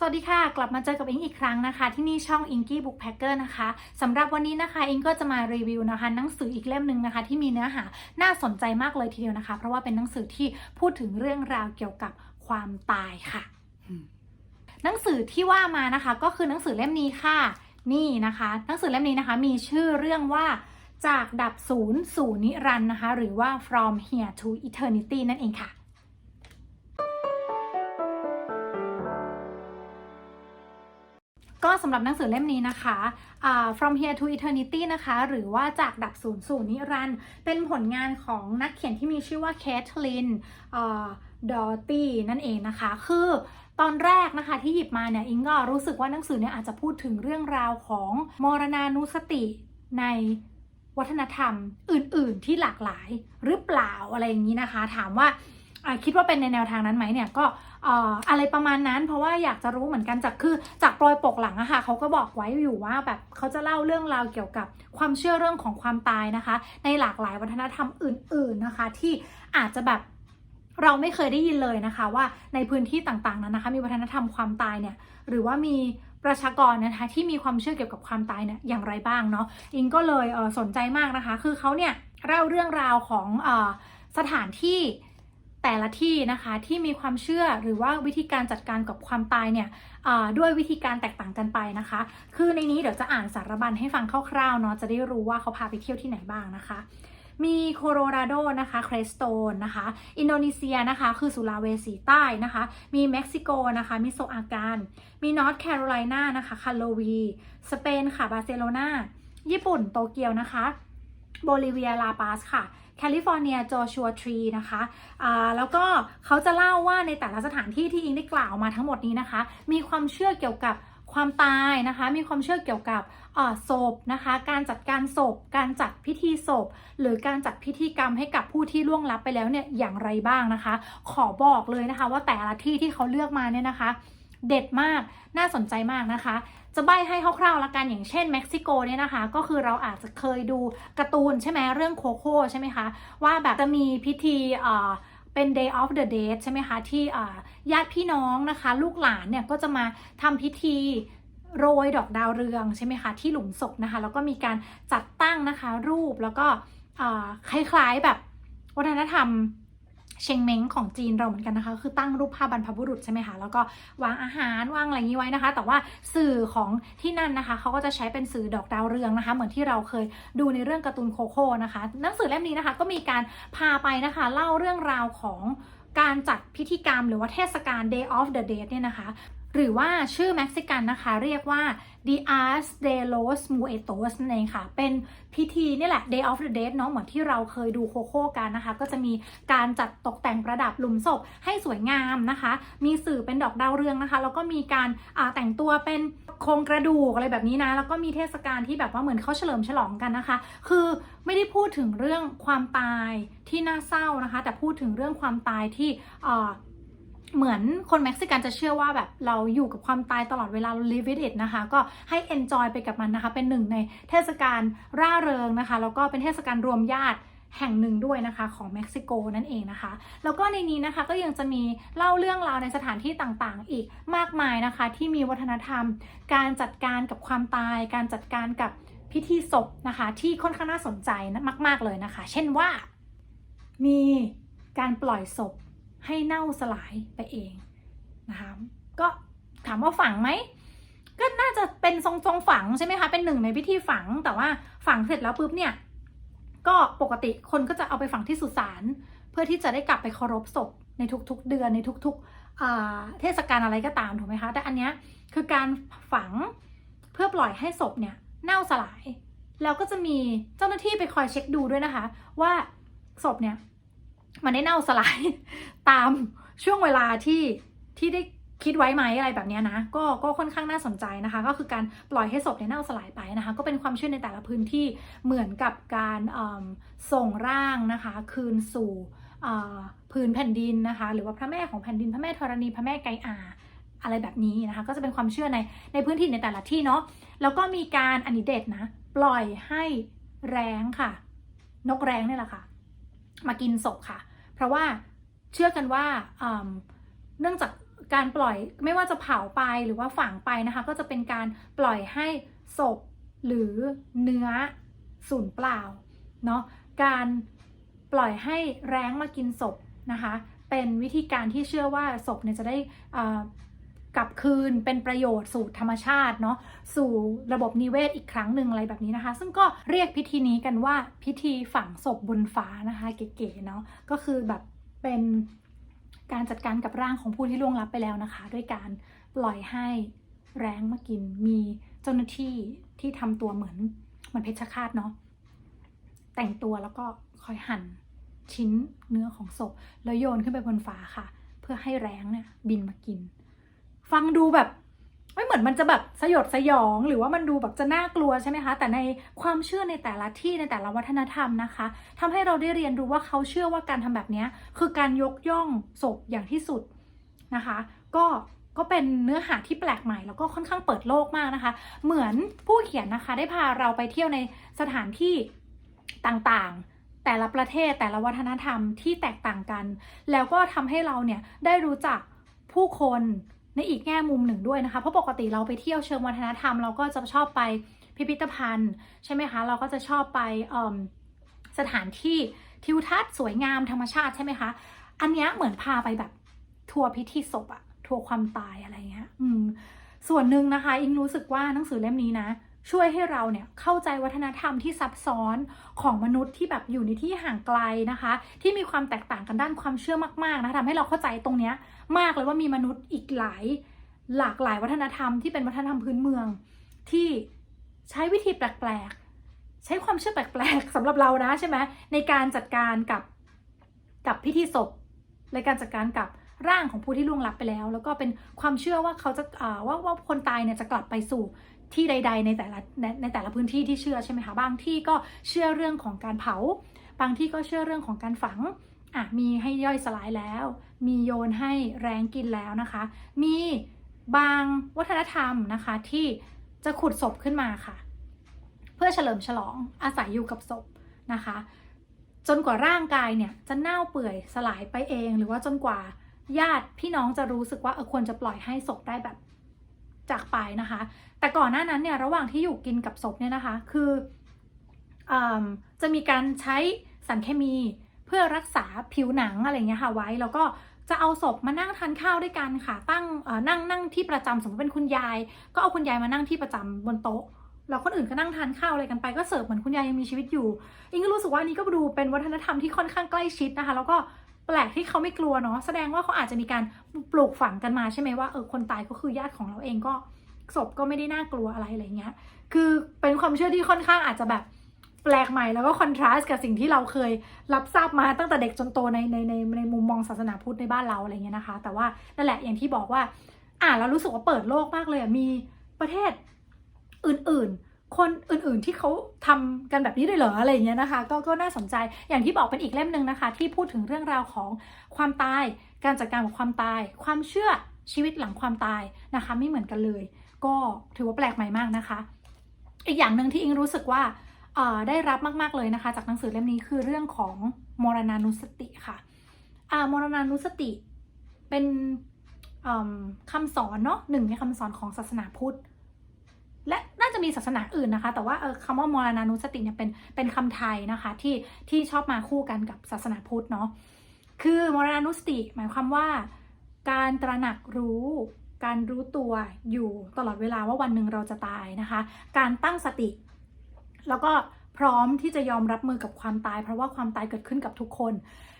สวัสดีค่ะ กลับมาเจอกับอิงอีกครั้งนะคะ ที่นี่ช่อง Inky Book Packer นะคะสำหรับวันนี้นะคะ อิงก็จะมารีวิวนะคะหนังสืออีกเล่มหนึ่งนะคะ ที่มีเนื้อหาน่าสนใจมากเลยทีเดียวนะคะ เพราะว่าเป็นหนังสือที่พูดถึงเรื่องราวเกี่ยวกับความตายค่ะ หนังสือที่ว่ามานะคะ ก็คือหนังสือเล่มนี้ค่ะ นี่นะคะ หนังสือเล่มนี้นะคะ มีชื่อเรื่องว่าจากดับศูนย์สู่นิรันดร์นะคะ หรือว่า from here to eternity นั่นเองค่ะ สำหรับหนังสือเล่มนี้นะคะอ่า From Here to Eternity นะคะ หรือว่าจากดับศูนย์สู่นิรันด์เป็นผลงานของนักเขียนที่มีชื่อว่าแคทลินดอตี้นั่นเองนะคะ คือตอนแรกนะคะที่หยิบมาเนี่ยอิงก็รู้สึกว่าหนังสือเนี่ยอาจจะพูดถึงเรื่องราวของมรณานุสติในวัฒนธรรมอื่น ๆ ที่หลากหลายหรือเปล่าอะไรอย่างนี้นะคะ ถามว่าคิดว่าเป็นในแนวทางนั้นไหมเนี่ยก็ อะไรประมาณนั้น เพราะว่าอยากจะรู้เหมือนกันจากคือจากโปรยปกหลังอะค่ะเขาก็บอกไว้อยู่ว่าแบบเขาจะเล่าเรื่องราวเกี่ยวกับความเชื่อเรื่องของความตายนะคะ ในหลากหลายวัฒนธรรมอื่น ๆนะคะ ที่อาจจะแบบเราไม่เคยได้ยินเลยนะคะ ว่าในพื้นที่ต่างๆนั้นนะคะ มีวัฒนธรรมความตายเนี่ยหรือว่ามีประชากรนะคะที่มีความเชื่อเกี่ยวกับความตายเนี่ยอย่างไรบ้างเนาะอิงก็เลยเสนใจมากนะคะ คือเขาเนี่ยเล่าเรื่องราวของอสถานที่ แต่ละที่นะคะที่มีความเชื่อหรือว่าวิธีการจัดการกับความตายเนี่ยด้วยวิธีการแตกต่างกันไปนะคะ คือในนี้เดี๋ยวจะอ่านสารบัญให้ฟังคร่าวๆเนาะจะได้รู้ว่าเขาพาไปเที่ยวที่ไหนบ้างนะคะมีโคโลราโดนะคะเครสโตนนะคะ อินโดนีเซียนะคะ คือสุลาเวสีใต้นะคะ มีเม็กซิโกนะคะ มิโซอาการ มีนอร์ทแคโรไลนานะคะ คาโลวี สเปนค่ะ บาร์เซโลนา ญี่ปุ่น โตเกียวนะคะ โบลิเวีย ลาปาสค่ะ แคลิฟอร์เนียจอชัวทรีนะคะแล้วก็เขาจะเล่าว่าในแต่ละสถานที่ที่อิงได้กล่าวมาทั้งหมดนี้นะคะ มีความเชื่อเกี่ยวกับความตายนะคะ มีความเชื่อเกี่ยวกับศพนะคะ การจัดการศพ การจัดพิธีศพ หรือการจัดพิธีกรรมให้กับผู้ที่ล่วงลับไปแล้วเนี่ยอย่างไรบ้างนะคะ ขอบอกเลยนะคะ ว่าแต่ละที่ที่เขาเลือกมาเนี่ยนะคะ เด็ดมากน่าสนใจมากนะคะจะใบให้คร่าวๆละกันอย่างเช่นเม็กซิโกเนี่ยนะคะ ก็คือเราอาจจะเคยดูการ์ตูนใช่ไหมเรื่องโคโค่ใช่ไหมคะ ว่าแบบจะมีพิธีเอ่อเป็น Day of the Dead ใช่ไหมคะ ที่ญาติพี่น้องนะคะ ลูกหลานเนี่ยก็จะมาทำพิธีโรยดอกดาวเรืองใช่ไหมคะที่หลุมศพนะคะ แล้วก็มีการจัดตั้งนะคะรูปแล้วก็คล้ายๆแบบวัฒนธรรม เชงเม้งของจีนเราเหมือนกันนะคะ คือตั้งรูปภาพบรรพบุรุษใช่ไหมคะ แล้วก็วางอาหารวางอะไรอย่างนี้ไว้นะคะ แต่ว่าสื่อของที่นั่นนะคะ เขาก็จะใช้เป็นสื่อดอกดาวเรืองนะคะ เหมือนที่เราเคยดูในเรื่องการ์ตูนโคโค่นะคะ หนังสือเล่มนี้นะคะ ก็มีการพาไปนะคะ เล่าเรื่องราวของการจัดพิธีกรรมหรือว่าเทศกาล Day of the Dead เนี่ยนะคะ หรือว่าชื่อเม็กซิกันนะคะเรียกว่า Dias de los Muertos นั่นเองค่ะ เป็นพิธีนี่แหละ Day of the Dead เนาะเหมือนที่เราเคยดูโคโค่กันนะคะ ก็จะมีการจัดตกแต่งประดับหลุมศพให้สวยงามนะคะ มีสื่อเป็นดอกดาวเรืองนะคะ แล้วก็มีการาแต่งตัวเป็นโครงกระดูกอะไรแบบนี้นะ แล้วก็มีเทศกาลที่แบบว่าเหมือนเขาเฉลิมฉลองกันนะคะ คือไม่ได้พูดถึงเรื่องความตายที่น่าเศร้านะคะ แต่พูดถึงเรื่องความตายที่ เหมือนคนเม็กซิกันจะเชื่อว่าแบบเราอยู่กับความตายตลอดเวลา live with it นะคะ ก็ให้ enjoy ไปกับมันนะคะ เป็นหนึ่งในเทศกาลร่าเริงนะคะ แล้วก็เป็นเทศกาลรวมญาติแห่งหนึ่งด้วยนะคะของเม็กซิโกนั่นเองนะคะ แล้วก็ในนี้นะคะก็ยังจะมีเล่าเรื่องราวในสถานที่ต่างๆ อีกมากมายนะคะ ที่มีวัฒนธรรม การจัดการกับความตาย การจัดการกับพิธีศพนะคะ ที่ค่อนข้างน่าสนใจมาก ๆเลยนะคะ เช่นว่ามีการปล่อยศพ ให้เน่าสลายไปเองนะคะก็ถามว่าฝังไหมก็น่าจะเป็นทรงทรงฝังใช่ไหมคะเป็นหนึ่งในพิธีฝังแต่ว่าฝังเสร็จแล้วปุ๊บเนี่ยก็ปกติคนก็จะเอาไปฝังที่สุสานเพื่อที่จะได้กลับไปเคารพศพในทุกๆเดือนในทุกๆเทศกาลอะไรก็ตามถูกไหมคะแต่อันเนี้ยคือการฝังเพื่อปล่อยให้ศพเนี่ยเน่าสลาย แล้วก็จะมีเจ้าหน้าที่ไปคอยเช็คดูด้วยนะคะ ว่าศพเนี่ย มันได้เน่าสลายตามช่วงเวลาที่ที่ได้คิดไว้ไหมอะไรแบบนี้นะ ก็ก็ค่อนข้างน่าสนใจนะคะ ก็คือการปล่อยให้ศพเนี่ยเน่าสลายไปนะคะ ก็เป็นความเชื่อในแต่ละพื้นที่เหมือนกับการส่งร่างนะคะ คืนสู่พื้นแผ่นดินนะคะ หรือว่าพระแม่ของแผ่นดินพระแม่ธรณีพระแม่ไกอาอะไรแบบนี้นะคะ ก็จะเป็นความเชื่อในในพื้นที่ในแต่ละที่เนาะแล้วก็มีการอันนี้เด็ดนะ ปล่อยให้แร้งค่ะ นกแร้งนี่แหละค่ะ มากินศพค่ะ เพราะว่าเชื่อกันว่าเนื่องจากการปล่อยไม่ว่าจะเผาไปหรือว่าฝังไปนะคะก็จะเป็นการปล่อยให้ศพหรือเนื้อสูญเปล่าเนาะการปล่อยให้แร้งมากินศพนะคะ เป็นวิธีการที่เชื่อว่าศพเนี่ยจะได้อ่า กลับคืนเป็นประโยชน์สู่ธรรมชาติเนาะสู่ระบบนิเวศอีกครั้งหนึ่งอะไรแบบนี้นะคะ ซึ่งก็เรียกพิธีนี้กันว่าพิธีฝังศพบนฟ้านะคะเก๋ๆเนาะก็คือแบบเป็นการจัดการกับร่างของผู้ที่ล่วงลับไปแล้วนะคะ ด้วยการปล่อยให้แร้งมากินมีเจ้าหน้าที่ที่ทำตัวเหมือนเหมือนเพชฌฆาตเนาะแต่งตัวแล้วก็คอยหั่นชิ้นเนื้อของศพ แล้วโยนขึ้นไปบนฟ้าค่ะ เพื่อให้แร้งเนี่ยบินมากิน ฟังดูแบบไม่เหมือนมันจะแบบสยดสยองหรือว่ามันดูแบบจะน่ากลัวใช่ไหมคะ แต่ในความเชื่อในแต่ละที่ในแต่ละวัฒนธรรมนะคะทำให้เราได้เรียนรู้ว่าเขาเชื่อว่าการทำแบบนี้คือการยกย่องศพอย่างที่สุดนะคะ ก็ก็เป็นเนื้อหาที่แปลกใหม่แล้วก็ค่อนข้างเปิดโลกมากนะคะ เหมือนผู้เขียนนะคะได้พาเราไปเที่ยวในสถานที่ต่างๆ แต่ละประเทศแต่ละวัฒนธรรมที่แตกต่างกัน แล้วก็ทำให้เราเนี่ยได้รู้จักผู้คน ในอีกแง่มุมหนึ่งด้วยนะคะ เพราะปกติเราไปเที่ยวเชิงวัฒนธรรม เราก็จะชอบไปพิพิธภัณฑ์ ใช่ไหมคะ เราก็จะชอบไปสถานที่ทิวทัศน์สวยงามธรรมชาติใช่ไหมคะ อันเนี้ยเหมือนพาไปแบบทัวร์พิธีศพอะทัวร์ความตายอะไรเงี้ยอืมส่วนหนึ่งนะคะ อิงรู้สึกว่าหนังสือเล่มนี้นะ ช่วยให้เราเนี่ยเข้าใจวัฒนธรรมที่ซับซ้อนของมนุษย์ที่แบบอยู่ในที่ห่างไกลนะคะ ที่มีความแตกต่างกันด้านความเชื่อมากๆนะคะทำให้เราเข้าใจตรงเนี้ยมากเลยว่ามีมนุษย์อีกหลายหลากหลายวัฒนธรรมที่เป็นวัฒนธรรมพื้นเมือง ที่ใช้วิธีแปลกๆ ใช้ความเชื่อแปลกๆสำหรับเรานะใช่ไหมในการจัดการกับกับพิธีศพในการจัดการกับร่างของผู้ที่ล่วงลับไปแล้ว แล้วก็เป็นความเชื่อว่าเขาจะอ่าว่าคนตายเนี่ยจะกลับไปสู่ ที่ใด ๆ ในแต่ละในแต่ละพื้นที่ที่เชื่อใช่ไหมคะบางที่ก็เชื่อเรื่องของการเผา บางที่ก็เชื่อเรื่องของการฝังอะมีให้ย่อยสลายแล้ว มีโยนให้แรงกินแล้วนะคะ มีบางวัฒนธรรมนะคะที่จะขุดศพขึ้นมาค่ะ เพื่อเฉลิมฉลองอาศัยอยู่กับศพนะคะ จนกว่าร่างกายเนี่ยจะเน่าเปื่อยสลายไปเอง หรือว่าจนกว่าญาติพี่น้องจะรู้สึกว่าเออควรจะปล่อยให้ศพได้แบบ จากไปนะคะ แต่ก่อนหน้านั้นเนี่ยระหว่างที่อยู่กินกับศพเนี่ยนะคะ คืออจะมีการใช้สารเคมีเพื่อรักษาผิวหนังอะไรเงี้ยค่ะไว้แล้วก็จะเอาศพมานั่งทานข้าวด้วยกันค่ะ ตั้งนั่งนั่งที่ประจำสมมติเป็นคุณยาย ก็เอาคุณยายมานั่งที่ประจำบนโต๊ะแล้วคนอื่นก็นั่งทานข้าวอะไรกันไปก็เสิร์ฟเหมือนคุณยายยังมีชีวิตอยู่อิงก็รู้สึกว่าอันนี้ก็ดูเป็นวัฒนธรรมที่ค่อนข้างใกล้ชิดนะคะ แล้วก็ แปลกที่เขาไม่กลัวเนาะแสดงว่าเขาอาจจะมีการปลูกฝังกันมาใช่ไหมว่าเออคนตายก็คือญาติของเราเองก็ศพก็ไม่ได้น่ากลัวอะไรอะไรเงี้ย คือเป็นความเชื่อที่ค่อนข้างอาจจะแบบแปลกใหม่แล้วก็คอนทราสต์กับสิ่งที่เราเคยรับทราบมาตั้งแต่เด็กจนโตในในในในมุมมองศาสนาพุทธในบ้านเราอะไรเงี้ยนะคะ แต่ว่านั่นแหละอย่างที่บอกว่าอ่านแล้วรู้สึกว่าเปิดโลกมากเลยมีประเทศอื่นๆ คนอื่นๆที่เขาทำกันแบบนี้ด้วยเหรออะไรอย่างเงี้ยนะคะก็ก็น่าสนใจอย่างที่บอกเป็นอีกเล่มหนึ่งนะคะ ที่พูดถึงเรื่องราวของความตาย การจัดการกับความตาย ความเชื่อชีวิตหลังความตายนะคะ ไม่เหมือนกันเลย ก็ถือว่าแปลกใหม่มากนะคะ อีกอย่างหนึ่งที่อิงรู้สึกว่าได้รับมาก ๆเลยนะคะ จากหนังสือเล่มนี้คือเรื่องของมรณานุสติค่ะอามรณานุสติเป็นอืมคำสอนเนาะหนึ่งในคำสอนของศาสนาพุทธ จะมีศาสนาอื่นนะคะ แต่ว่าเออคำว่ามรณานุสติเนี่ยเป็นเป็นคำไทยนะคะที่ที่ชอบมาคู่กันกับศาสนาพุทธเนาะคือมรณานุสติ หมายความว่า การตระหนักรู้การรู้ตัวอยู่ตลอดเวลาว่าวันหนึ่งเราจะตายนะคะ การตั้งสติ แล้วก็พร้อมที่จะยอมรับมือกับความตาย เพราะว่าความตายเกิดขึ้นกับทุกคน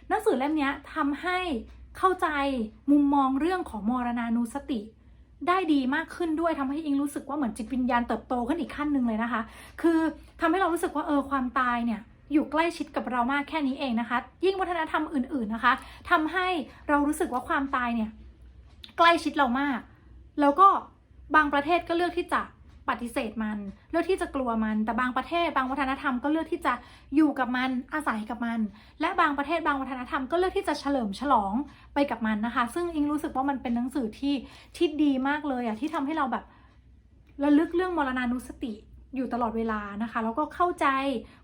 หนังสือเล่มนี้ทำให้เข้าใจมุมมองเรื่องของมรณานุสติ ได้ดีมากขึ้นด้วยทำให้อิงรู้สึกว่าเหมือนจิตวิญญาณเติบโตขึ้นอีกขั้นหนึ่งเลยนะคะ คือทำให้เรารู้สึกว่าเออความตายเนี่ยอยู่ใกล้ชิดกับเรามากแค่นี้เองนะคะ ยิ่งวัฒนธรรมอื่น ๆนะคะทำให้เรารู้สึกว่าความตายเนี่ยใกล้ชิดเรามาก แล้วก็บางประเทศก็เลือกที่จะ ปฏิเสธมัน เลือกที่จะกลัวมัน แต่บางประเทศ บางวัฒนธรรมก็เลือกที่จะอยู่กับมันอาศัยกับมัน และบางประเทศบางวัฒนธรรมก็เลือกที่จะเฉลิมฉลองไปกับมันนะคะ ซึ่งอิงรู้สึกว่ามันเป็นหนังสือที่ที่ดีมากเลยอะที่ทำให้เราแบบระลึกเรื่องมรณานุสติอยู่ตลอดเวลานะคะแล้วก็เข้าใจ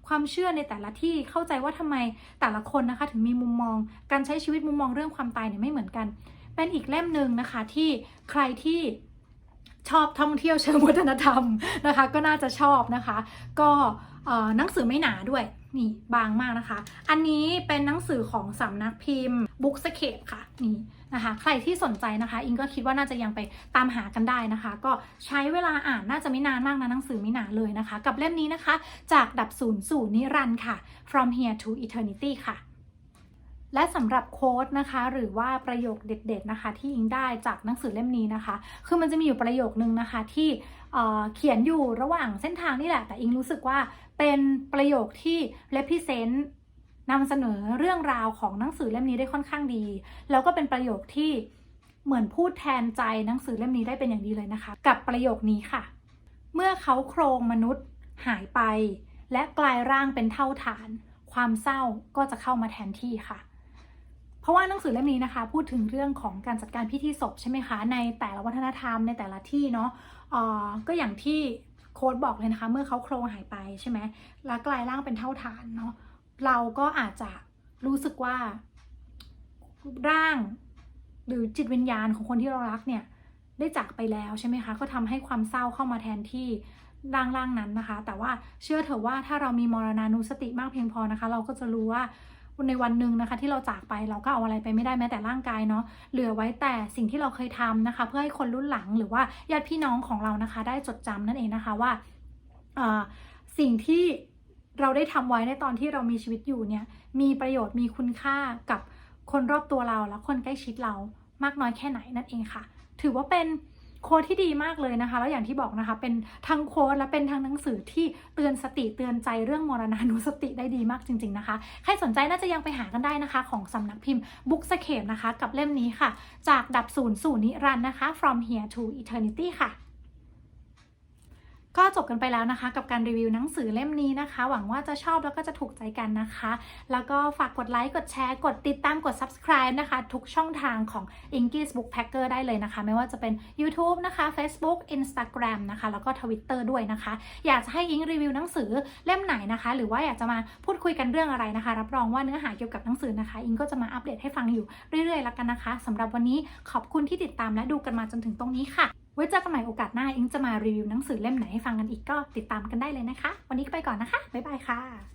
ความเชื่อในแต่ละที่เข้าใจว่าทำไมแต่ละคนนะคะ ถึงมีมุมมอง การใช้ชีวิตมุมมองเรื่องความตายเนี่ยไม่เหมือนกัน เป็นอีกเล่มหนึ่งนะคะที่ใครที่ ชอบท่องเที่ยวเชิงวัฒนธรรมนะคะ ก็น่าจะชอบนะคะ ก็หนังสือไม่หนาด้วยนี่บางมากนะคะ อันนี้เป็นหนังสือของสำนักพิมพ์ Bookscape ค่ะนี่นะคะ ใครที่สนใจนะคะ อิงก็คิดว่าน่าจะยังไปตามหากันได้นะคะ ก็ใช้เวลาอ่านน่าจะไม่นานมากนะหนังสือไม่หนาเลยนะคะ กับเล่มนี้นะคะ จากดับศูนย์สู่นิรันดร์ค่ะ From Here to Eternity ค่ะ และสำหรับโค้ดนะคะ หรือว่าประโยคเด็ดๆนะคะ ที่อิงได้จากหนังสือเล่มนี้นะคะ คือมันจะมีอยู่ประโยคนึงนะคะที่เเขียนอยู่ระหว่างเส้นทางนี่แหละ แต่อิงรู้สึกว่าเป็นประโยคที่ represent นำเสนอเรื่องราวของหนังสือเล่มนี้ได้ค่อนข้างดี แล้วก็เป็นประโยคที่เหมือนพูดแทนใจหนังสือเล่มนี้ได้เป็นอย่างดีเลยนะคะ กับประโยคนี้ค่ะ เมื่อเขาโครงมนุษย์หายไป และกลายร่างเป็นเท่าฐาน ความเศร้าก็จะเข้ามาแทนที่ค่ะ เพราะว่าหนังสือเล่มนี้นะคะ พูดถึงเรื่องของการจัดการพิธีศพใช่ไหมคะ ในแต่ละวัฒนธรรมในแต่ละที่เนาะอ่อก็อย่างที่โค้ดบอกเลยนะคะ เมื่อเขาโครงหายไปใช่ไหมแล้วกลายร่างเป็นเท่าฐานเนาะเราก็อาจจะรู้สึกว่าร่างหรือจิตวิญญาณของคนที่เรารักเนี่ยได้จากไปแล้วใช่ไหมคะ ก็ทำให้ความเศร้าเข้ามาแทนที่ร่างร่างนั้นนะคะ แต่ว่าเชื่อเถอะว่าถ้าเรามีมรณานุสติมากเพียงพอนะคะ เราก็จะรู้ว่า ในวันหนึ่งนะคะที่เราจากไปเราก็เอาอะไรไปไม่ได้แม้แต่ร่างกายเนาะเหลือไว้แต่สิ่งที่เราเคยทำนะคะ เพื่อให้คนรุ่นหลังหรือว่าญาติพี่น้องของเรานะคะ ได้จดจำนั่นเองนะคะว่าสิ่งที่เราได้ทำไว้ในตอนที่เรามีชีวิตอยู่เนี่ยมีประโยชน์มีคุณค่ากับคนรอบตัวเราและคนใกล้ชิดเรามากน้อยแค่ไหนนั่นเองค่ะ ถือว่าเป็น โค้ดที่ดีมากเลยนะคะ แล้วอย่างที่บอกนะคะ เป็นทั้งโค้ดและเป็นทั้งหนังสือที่เตือนสติเตือนใจเรื่องมรณานุสติได้ดีมากจริง ๆนะคะ ใครสนใจน่าจะยังไปหากันได้นะคะ ของสำนักพิมพ์บุ๊กสเคปนะคะ กับเล่มนี้ค่ะ จากดับศูนย์สู่นิรันดร์นะคะ From Here to Eternity ค่ะ ก็จบกันไปแล้วนะคะ กับการรีวิวหนังสือเล่มนี้นะคะ หวังว่าจะชอบแล้วก็จะถูกใจกันนะคะ แล้วก็ฝากกดไลค์กดแชร์กดติดตามกด subscribe นะคะ ทุกช่องทางของ English Book Packer ได้เลยนะคะ ไม่ว่าจะเป็น YouTube นะคะ Facebook Instagram นะคะ แล้วก็ Twitter ด้วยนะคะ อยากจะให้อิงรีวิวหนังสือเล่มไหนนะคะ หรือว่าอยากจะมาพูดคุยกันเรื่องอะไรนะคะ รับรองว่าเนื้อหาเกี่ยวกับหนังสือนะคะ อิงก็จะมาอัปเดตให้ฟังอยู่เรื่อยๆแล้วกันนะคะสำหรับวันนี้ขอบคุณที่ติดตามและดูกันมาจนถึงตรงนี้ค่ะ ไว้เจอกันใหม่โอกาสหน้าอิงจะมารีวิวหนังสือเล่มไหนให้ฟังกันอีกก็ติดตามกันได้เลยนะคะ วันนี้ไปก่อนนะคะ บ๊ายบายค่ะ